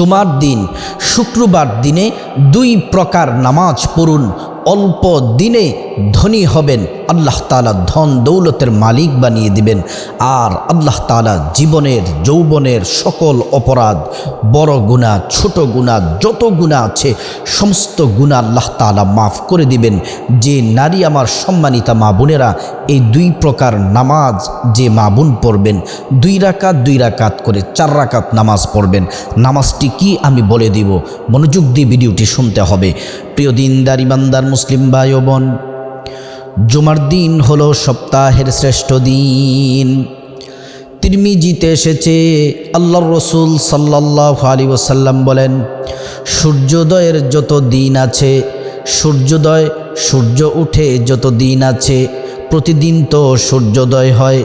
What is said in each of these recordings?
জুমার দিন শুক্রবার দিনে দুই প্রকার নামাজ পড়ুন। অল্প দিনে ধনী হবেন, আল্লাহ তালা ধন দৌলতের মালিক বানিয়ে দিবেন। আর আল্লাহ তালা জীবনের, যৌবনের সকল অপরাধ, বড় গুণা ছোট গুণা যত গুণা আছে, সমস্ত গুণা আল্লাহ তালা মাফ করে দিবেন। যে নারী আমার সম্মানিতা মা বোনেরা, এই দুই প্রকার নামাজ যে মা বোন পড়বেন, দুই রাকাত দুই রাকাত করে চার রাকাত নামাজ পড়বেন। নামাজটি কি আমি বলে দিব, মনোযোগ দিয়ে ভিডিওটি শুনতে হবে। প্রিয় দিনদার, ইমানদার, মুসলিম ভাই বোন জুমার দিন হলো সপ্তাহের শ্রেষ্ঠ দিন। তিরমিজিতে এসেছে আল্লাহ রসুল সাল্লাহ আলী ওসাল্লাম বলেন, সূর্যোদয়ের যত দিন আছে, সূর্যোদয়, সূর্য উঠে যত দিন আছে, প্রতিদিন তো সূর্যোদয় হয়।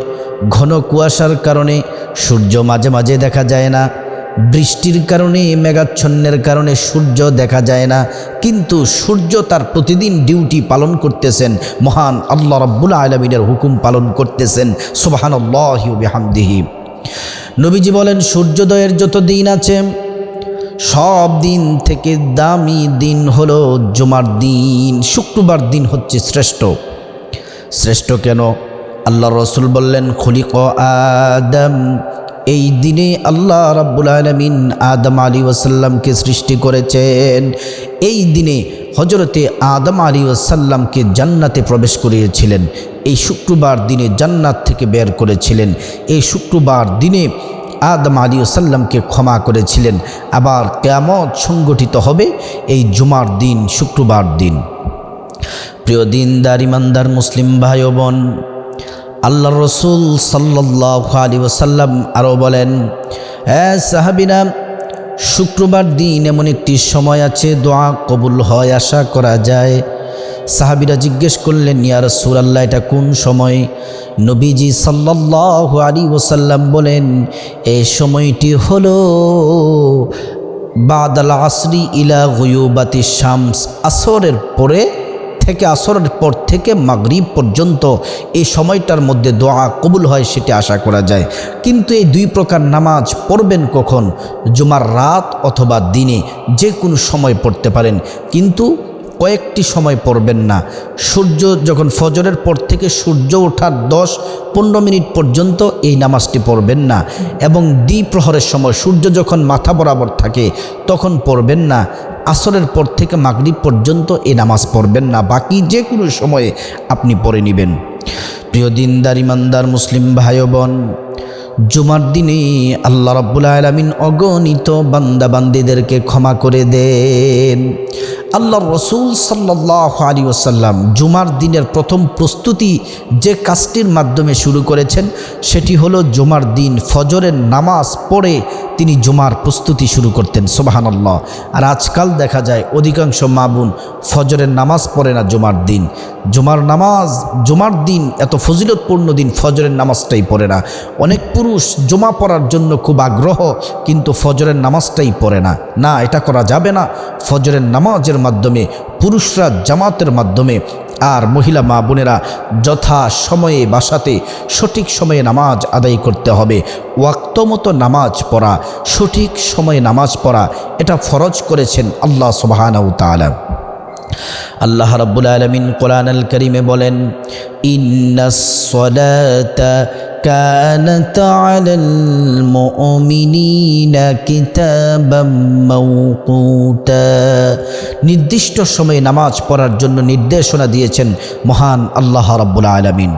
ঘন কুয়াশার কারণে সূর্য মাঝে মাঝে দেখা যায় না। বৃষ্টির কারণে, মেঘাচ্ছন্নের কারণে সূর্য দেখা যায় না। কিন্তু সূর্য তার প্রতিদিন ডিউটি পালন করতেছেন। মহান আল্লাহ রব্বুল আলমিনের হুকুম পালন করতেছেন। সুবাহান আল্লাহামদিহি নবীজি বলেন, সূর্যোদয়ের যত দিন আছে, সব দিন থেকে দামি দিন হলো জুমার দিন। শুক্রবার দিন হচ্ছে শ্রেষ্ঠ। শ্রেষ্ঠ কেন? আল্লাহ রসুল বললেন, খলিক আদম এই দিনে আল্লাহ রাব্বুল আলমিন আদম আলী ওসাল্লামকে সৃষ্টি করেছেন। এই দিনে হজরতে আদম আলী ওসাল্লামকে জান্নাতে প্রবেশ করিয়েছিলেন। এই শুক্রবার দিনে জান্নাত থেকে বের করেছিলেন। এই শুক্রবার দিনে আদম আলী ওসাল্লামকে ক্ষমা করেছিলেন। আবার কেমত সংগঠিত হবে এই জুমার দিন, শুক্রবার দিন। প্রিয় দিনদার, ইমানদার, মুসলিম ভাই বোন আল্লাহ রসুল সাল্লাহ আলী ওসাল্লাম আরও বলেন হ্যাঁ সাহাবিনা শুক্রবার দিন এমন একটি সময় আছে, দোয়া কবুল হয়, আশা করা যায়। সাহাবিরা জিজ্ঞেস করলেন, ইয়া রসুল আল্লাহ এটা কোন সময়? নবীজি সাল্লাহ আলী ওসাল্লাম বলেন এই সময়টি হলো বাদাল আসরি ইলা গুয়ুবাতি শামস, আসরের পরে থেকে আসরের পর থেকে মাগরিব পর্যন্ত এই সময়টার মধ্যে দোয়া কবুল হয় সেটি আশা করা যায়। কিন্তু এই দুই প্রকার নামাজ পড়বেন কখন? জুমার রাত অথবা দিনে যে কোনো সময় পড়তে পারেন। কিন্তু কয়েকটি সময় পড়বেন না। সূর্য যখন ফজরের পর থেকে সূর্য ওঠার দশ পনেরো মিনিট পর্যন্ত এই নামাজটি পড়বেন না এবং দ্বিপ্রহরের সময় সূর্য যখন মাথা বরাবর থাকে তখন পড়বেন না। আসরের পর থেকে মাগরিব পর্যন্ত এই নামাজ পড়বেন না। বাকি যে কোনো সময়ে আপনি পড়ে নেবেন। প্রিয় দিনদার, ইমানদার, মুসলিম ভাই বোন জুমার দিনে আল্লাহ রব্বুল আলমিন অগণিত বান্দাবান্দিদেরকে ক্ষমা করে দেন। আল্লাহ রসুল সাল্লাহ আলী ওসাল্লাম জুমার দিনের প্রথম প্রস্তুতি যে কাজটির মাধ্যমে শুরু করেছেন, সেটি হলো জুমার দিন ফজরের নামাজ পড়ে তিনি জুমার প্রস্তুতি শুরু করতেন, সোবাহানাল্লাহ। আর আজকাল দেখা যায় অধিকাংশ মা বোন ফজরের নামাজ পড়ে না জুমার দিন। জুমার নামাজ, জুমার দিন এত ফজিলতপূর্ণ দিন ফজরের নামাজটাই পড়ে না। অনেক পুরুষ জমা পড়ার জন্য খুব আগ্রহ, কিন্তু ফজরের নামাজটাই পড়ে না। না, এটা করা যাবে না। ফজরের নামাজের মাধ্যমে, পুরুষরা জামাতের মাধ্যমে, আর মহিলা মা বোনেরা যথা সময়ে বাসাতে সঠিক সময়ে নামাজ আদায় করতে হবে। ওয়াক্ত মতো নামাজ পড়া, সঠিক সময়ে নামাজ পড়া, এটা ফরজ করেছেন আল্লাহ সুবাহানাউ তালা আল্লাহ রাব্বুল আলমিন কোরআন করিমে বলেন ইন্নাসলাতা كانت على المؤمنين كتابا موقوتا নির্দিষ্ট সময়ে নামাজ পড়ার জন্য নির্দেশনা দিয়েছেন মহান আল্লাহ রাব্বুল আলামিন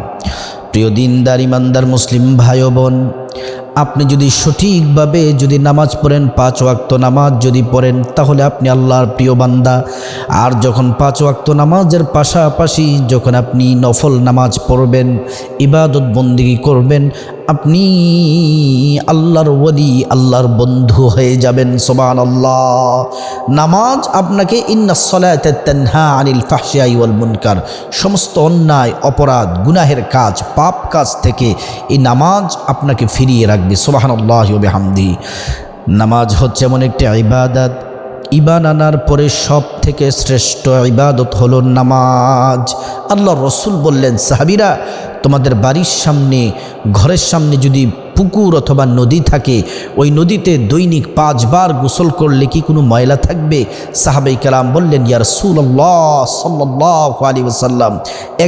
প্রিয় দিনদার ইমানদার মুসলিম ভাই বোন আপনি যদি সঠিকভাবে যদি নামাজ পড়েন পাঁচ ওয়াক্ত নামাজ যদি পড়েন তাহলে আপনি আল্লাহর প্রিয় বান্দা আর যখন পাঁচ ওয়াক্ত নামাজের পাশাপাশি যখন আপনি নফল নামাজ পড়বেন, ইবাদত বন্দিগি করবেন, আপনি আল্লাহর ওলি আল্লাহর বন্ধু হয়ে যাবেন সোবান আল্লাহ নামাজ আপনাকে ইন্নাসলাহা আনিল ফাহসিয়াই ওয়াল মুনকার, সমস্ত অন্যায়, অপরাধ, গুনাহের কাজ, পাপ কাজ থেকে এই নামাজ আপনাকে ফিরিয়ে রাখবে সোবাহান আল্লাহ হামদি নামাজ হচ্ছে এমন একটি ইবাদত ইবান আনার পরে সব থেকে শ্রেষ্ঠ ইবাদত হলো নামাজ। আল্লাহ রসুল বললেন, সাহাবিরা, তোমাদের বাড়ির সামনে, ঘরের সামনে যদি পুকুর অথবা নদী থাকে, ওই নদীতে দৈনিক পাঁচবার গোসল করলে কি কোনো ময়লা থাকবে? সাহাবাই কালাম বললেন ইয়ার সুল্লাহ সাল্লাহ আলী ওসাল্লাম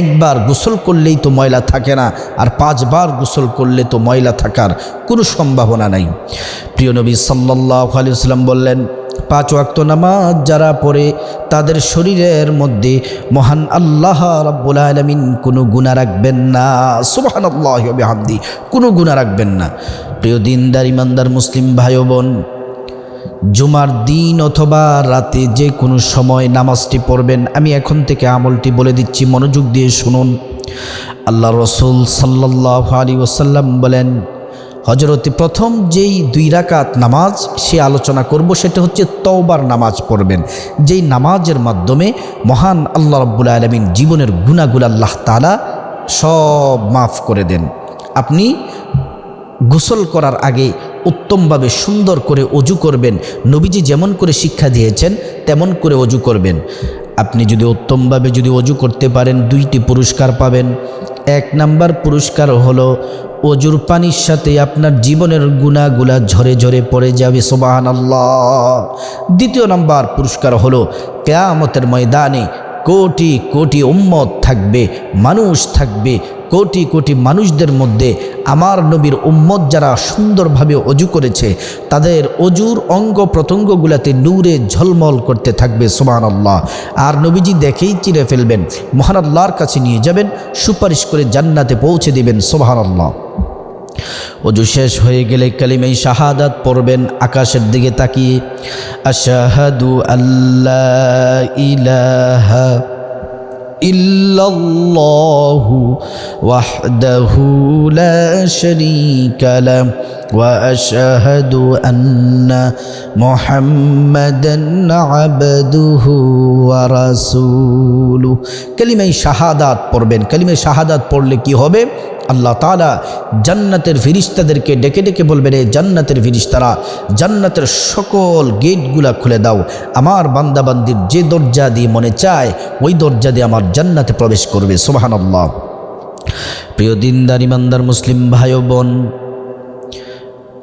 একবার গোসল করলেই তো ময়লা থাকে না, আর পাঁচবার গোসল করলে তো ময়লা থাকার কোনো সম্ভাবনা নাই। প্রিয় নবী সাল্লাহ আলী সাল্লাম বললেন পাঁচ ওয়াক্ত নামাজ যারা পড়ে, তাদের শরীরের মধ্যে মহান আল্লাহ রব্বুল আলমিন কোনো গুণা রাখবেন না। সুবাহান আল্লাহ হামদি কোনো গুণা রাখবেন না। প্রিয় দিনদার, ইমানদার মুসলিম ভাই বোন জুমার দিন অথবা রাতে যে কোনো সময় নামাজটি পড়বেন, আমি এখন থেকে আমলটি বলে দিচ্ছি, মনোযোগ দিয়ে শুনুন। আল্লাহ রসুল সাল্লাহ আলী ওসাল্লাম বলেন হজরতে প্রথম যেই দুই রাকাত নামাজ সে আলোচনা করব, সেটা হচ্ছে তওবার নামাজ পড়বেন। যেই নামাজের মাধ্যমে মহান আল্লাহ রব্বুল আলমিন জীবনের গুণাগুল আল্লাহ তালা সব মাফ করে দেন। আপনি গোসল করার আগে উত্তমভাবে সুন্দর করে অজু করবেন। নবীজি যেমন করে শিক্ষা দিয়েছেন, তেমন করে অজু করবেন। আপনি যদি উত্তমভাবে যদি অজু করতে পারেন, দুইটি পুরস্কার পাবেন। এক নাম্বার পুরস্কার হলো অজুর পানির সাথে আপনার জীবনের গুণাগুলা ঝরে ঝরে পড়ে যাবে সোবাহান আল্লাহ দ্বিতীয় নাম্বার পুরস্কার হলো কেয়ামতের ময়দানে কোটি কোটি উম্মত থাকবে, মানুষ থাকবে কোটি কোটি মানুষদের মধ্যে আমার নবীর উম্মত যারা সুন্দরভাবে অজু করেছে, তাদের অজুর অঙ্গ প্রত্যঙ্গগুলাতে নূরে ঝলমল করতে থাকবে সোমান আল্লাহ আর নবীজি দেখেই চিরে ফেলবেন, মহান আল্লাহর কাছে নিয়ে যাবেন, সুপারিশ করে জান্নাতে পৌঁছে দিবেন সোহান আল্লাহ অজু শেষ হয়ে গেলে কালিমাই শাহাদাত পড়বেন, আকাশের দিকে তাকিয়ে, আশাহাদু আল্লাহ ইলাহা ইল্লাল্লাহু ওয়াহদাহু লা শারীকা লা ওয়া আশহাদু আন্না মুহাম্মাদান আবদুহু ওয়া রাসূলুহু কালিমাই শাহাদাত পড়বেন। কালিমাই শাহাদাত পড়লে কি হবে? আল্লাহ তালা জান্নাতের ফিরিস্তাদেরকে ডেকে ডেকে বলবেন এই জান্নাতের ফিরিস্তারা, জান্নাতের সকল গেটগুলা খুলে দাও। আমার বান্দাবান্দির যে দরজা দিয়ে মনে চায়, ওই দরজা দিয়ে আমার জান্নাতে প্রবেশ করবে। সোহান আল্লাহ প্রিয় দিনদার, ইমানদার মুসলিম ভাই বোন,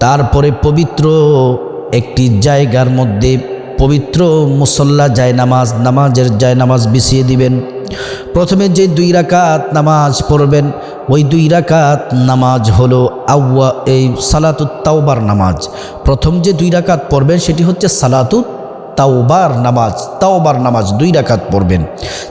তারপরে পবিত্র একটি জায়গার মধ্যে পবিত্র মুসল্লা যায় নামাজ, নামাজের যায় নামাজ বিছিয়ে দিবেন। প্রথমে যে দুই রাকাত নামাজ পড়বেন, ওই দুই রাকাত নামাজ হলো আউয়া, এই সালাতুত তাওবার নামাজ। প্রথম যে দুই রাকাত পড়বেন, সেটি হচ্ছে সালাতুত তাওবার নামাজ তাওবার নামাজ, দুই রাকাত পড়বেন।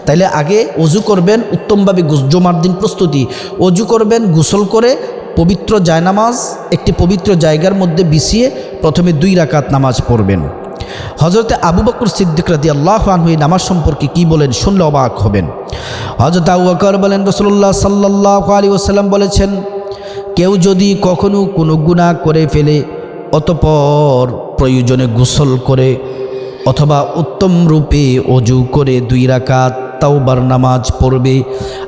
তাইলে আগে অজু করবেন, উত্তমভাবে জমার দিন প্রস্তুতি। অজু করবেন, গোসল করে পবিত্র জায়নামাজ, একটি পবিত্র জায়গার মধ্যে বিছিয়ে প্রথমে দুই রাকাত নামাজ পড়বেন। হজরতে আবু বকর সিদ্দিক রাদি আল্লাহ আনহু নামাজ সম্পর্কে কি বলেন শুনলে অবাক হবেন। হজরত আবু বকর বলেন রসুল্লাহ সাল্লাহ আলী ওসাল্লাম বলেছেন, কেউ যদি কখনো কোনো গুণা করে ফেলে, অতপর প্রয়োজনে গোসল করে অথবা উত্তম রূপে অজু করে দুই রাকাত তাওবার নামাজ পড়বে।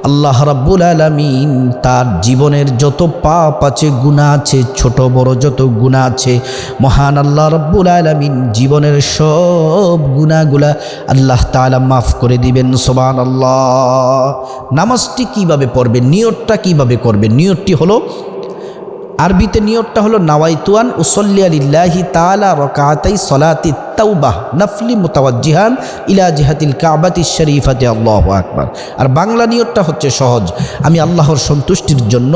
আল্লাহ রাব্বুল আলমিন তার জীবনের যত পাপ আছে গুণা আছে, ছোট বড় যত গুণা আছে, মহান আল্লাহ রাব্বুল আলমিন জীবনের সব গুণাগুলা আল্লাহ তালা মাফ করে দিবেন সোবান আল্লাহ নামাজটি কীভাবে পড়বে নিয়তটা কীভাবে করবে নিয়তটি হলো আরবিতে নিয়তটা হলো নাওয়াইতুয়ান উসল্লি আলিল্লাহি তালা রকাতাই সলাতি তাওবাহ নফলি মোতাওয়াজিহান ইলা জিহাতিল কাবাতি শরীফাতে, আল্লাহ আকবার। আর বাংলা নিয়তটা হচ্ছে সহজ। আমি আল্লাহর সন্তুষ্টির জন্য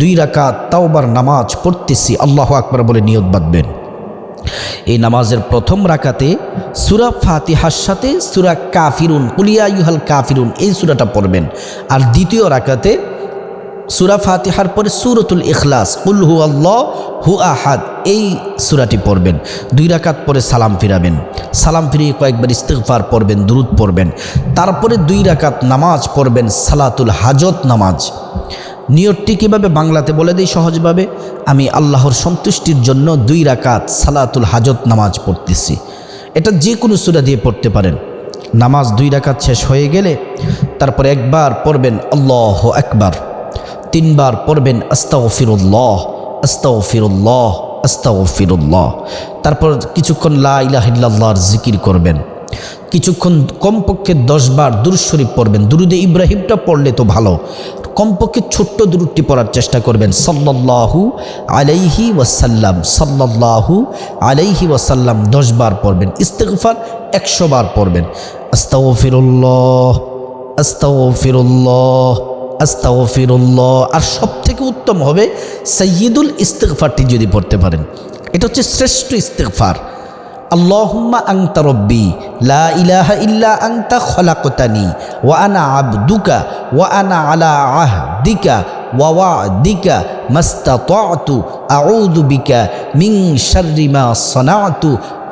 দুই রাকাত তাওবার নামাজ পড়তেছি, আল্লাহ আকবার বলে নিয়ত বাঁধবেন। এই নামাজের প্রথম রাকাতে সুরা ফাতিহার সাথে সুরা কাফিরুন কুলিয়া ইউহাল কাফিরুন, এই সুরাটা পড়বেন। আর দ্বিতীয় রাকাতে সুরা ফাতিহার পরে সুরতুল ইখলাস উল হু আল্লাহ হু আহাদ এই সুরাটি পড়বেন। দুই রাকাত পরে সালাম ফিরাবেন। সালাম ফিরিয়ে কয়েকবার ইস্তেকফার পড়বেন, দুরুদ পড়বেন। তারপরে দুই রাকাত নামাজ পড়বেন, সালাতুল হাজত নামাজ। নিয়তটি কীভাবে বাংলাতে বলে দিই সহজভাবে? আমি আল্লাহর সন্তুষ্টির জন্য দুই রাকাত সালাতুল হাজত নামাজ পড়তেছি। এটা যে কোনো সুরা দিয়ে পড়তে পারেন। নামাজ দুই রাকাত শেষ হয়ে গেলে তারপরে একবার পড়বেন, আল্লাহ একবার তিনবার পড়বেন আস্তাও ফিরুল্লাহ আস্তাও ফিরুল্লাহ আস্তাও ফিরুল্লাহ তারপর কিছুক্ষণ লা ইলাহিল্লাহর জিকির করবেন। কিছুক্ষণ কমপক্ষে দশবার দুরুদ শরীফ পড়বেন। দুরুদে ইব্রাহিমটা পড়লে তো ভালো। কমপক্ষে ছোট্ট দূরটি পড়ার চেষ্টা করবেন। সাল্লাল্লাহু আলাইহি ওয়াসাল্লাম, সাল্লাল্লাহু আলাইহি ওয়াসাল্লাম দশ বার পড়বেন। ইস্তেগফার একশো বার পড়বেন। আস্তাগফিরুল্লাহ আস্তাগফিরুল্লাহ আস্তাগফিরুল্লাহ। আর সব থেকে উত্তম হবে সৈয়দুল ইস্তেগফারটি যদি পড়তে পারেন। এটা হচ্ছে শ্রেষ্ঠ ইস্তেগফার। আল্লাহুম্মা আংতা রব্বি, লা ইলাহা ইল্লা আংতা খলাকতানি, ওয়া আনা আবদুকা, ওয়া আনা আলা ওয়া আউযু বিকা মিন শাররি মা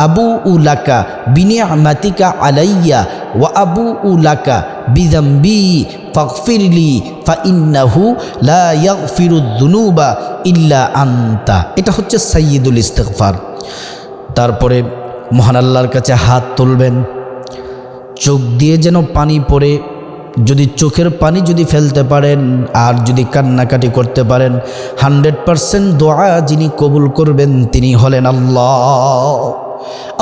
আবু উলাকা বিনিয়ামাতিকা আলাইয়া, ওয়া আবু উলাকা বিদম্বি ফাগফিরলি ফাইন্নাহু লা ইয়াগফিরুদ্দুনুবা ইল্লা আনতা। এটা হচ্ছে সাইয়্যিদুল ইস্তিগফার। তারপরে মহান আল্লাহর কাছে হাত তুলবেন। চোখ দিয়ে যেন পানি পড়ে। যদি চোখের পানি যদি ফেলতে পারেন আর যদি কান্নাকাটি করতে পারেন, হান্ড্রেড পারসেন্ট দোয়া যিনি কবুল করবেন তিনি হলেন আল্লাহ।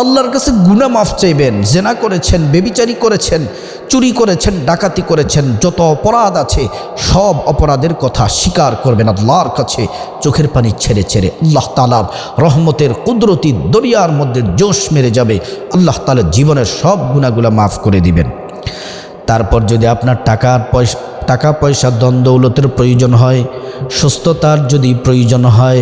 আল্লাহর কাছে গুনা মাফ চাইবেন, জেনা করেছেন, বেবিচারি করেছেন, চুরি করেছেন, ডাকাতি করেছেন, যত অপরাধ আছে, সব অপরাধের কথা স্বীকার করবেন আল্লাহর কাছে, চোখের পানি ছেড়ে ছেড়ে। আল্লাহ তালার রহমতের কুদরতি দরিয়ার মধ্যে জোশ মেরে যাবে, আল্লাহ তালার জীবনের সব গুণাগুলা মাফ করে দিবেন। তারপর যদি আপনার টাকার পয়সা, টাকা পয়সা দ্বন্দ্বৌলতের প্রয়োজন হয়, সুস্থতার যদি প্রয়োজন হয়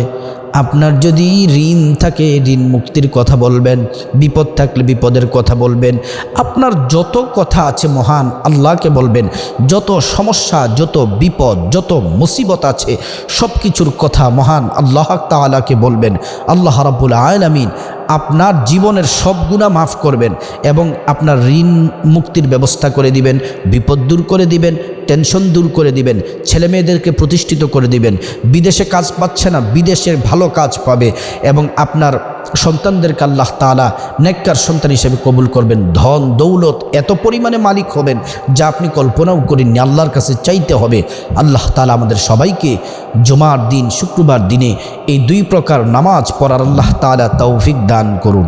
আপনার যদি ঋণ থাকে, ঋণ মুক্তির কথা বলবেন, বিপদ থাকলে বিপদের কথা বলবেন, আপনার যত কথা আছে মহান আল্লাহকে বলবেন, যত সমস্যা, যত বিপদ, যত মুসিবত আছে সব কিছুর কথা মহান আল্লাহ তালাকে বলবেন। আল্লাহ রাবুল আলামিন আপনার জীবনের সব গুণা মাফ করবেন এবং আপনার ঋণ মুক্তির ব্যবস্থা করে দিবেন, বিপদ দূর করে দিবেন টেনশন দূর করে দিবেন ছেলে মেয়েদেরকে প্রতিষ্ঠিত করে দিবেন। বিদেশে কাজ পাচ্ছে না, বিদেশের ভালো কাজ পাবে এবং আপনার সন্তানদেরকে আল্লাহ তালা নেককার সন্তান হিসেবে কবুল করবেন। ধন, দৌলত এত পরিমাণে মালিক হবেন যা আপনি কল্পনাও করেননি। আল্লাহর কাছে চাইতে হবে। আল্লাহ তালা আমাদের সবাইকে জমার দিন, শুক্রবার দিনে এই দুই প্রকার নামাজ পড়ার আল্লাহ তালা তৌফিক দান করুন।